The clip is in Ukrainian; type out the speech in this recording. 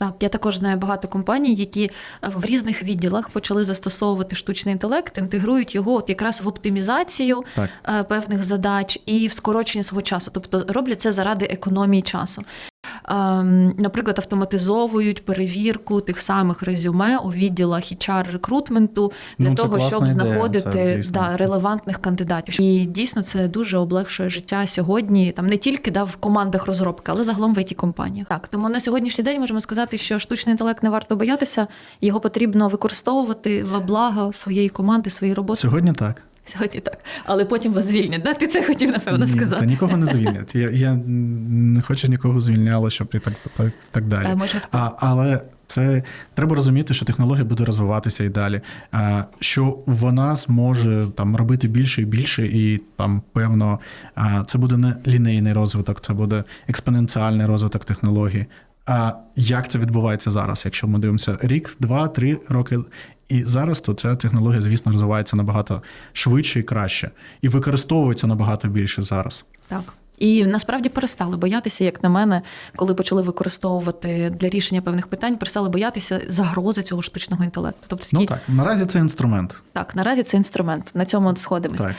Так, я також знаю багато компаній, які е, в різних відділах почали застосовувати штучний інтелект, інтегрують його от якраз в оптимізацію Так. е, певних задач і в скорочення свого часу. Тобто роблять це заради економії часу. Ем, Наприклад, автоматизовують перевірку тих самих резюме у відділах HR рекрутменту для Ну, того, щоб ідея, знаходити це да, релевантних кандидатів. І дійсно це дуже облегшує життя сьогодні. Там не тільки да, в командах розробки, але загалом в it компаніях. Так, тому на сьогоднішній день можемо сказати, що штучний інтелект не варто боятися, його потрібно використовувати во благо своєї команди, своєї роботи. Сьогодні так. Сьогодні так, але потім вас звільнять. Да? Ти це хотів напевно Ні, сказати. Та нікого не звільнять. Я, я не хочу нікого звільняли, щоб і так, так, так далі. Е, може, А, але це треба розуміти, що технологія буде розвиватися і далі. А, що вона зможе там робити більше і більше, і там певно а, це буде не лінейний розвиток, це буде експоненціальний розвиток технологій. А як це відбувається зараз? Якщо ми дивимося рік, два, три роки. І зараз то ця технологія, звісно, розвивається набагато швидше і краще, і використовується набагато більше зараз. Так. І насправді перестали боятися, як на мене, коли почали використовувати для рішення певних питань, перестали боятися загрози цього штучного інтелекту. Тобто, Ну так, наразі це інструмент. так, наразі це інструмент. На цьому сходимось. Так.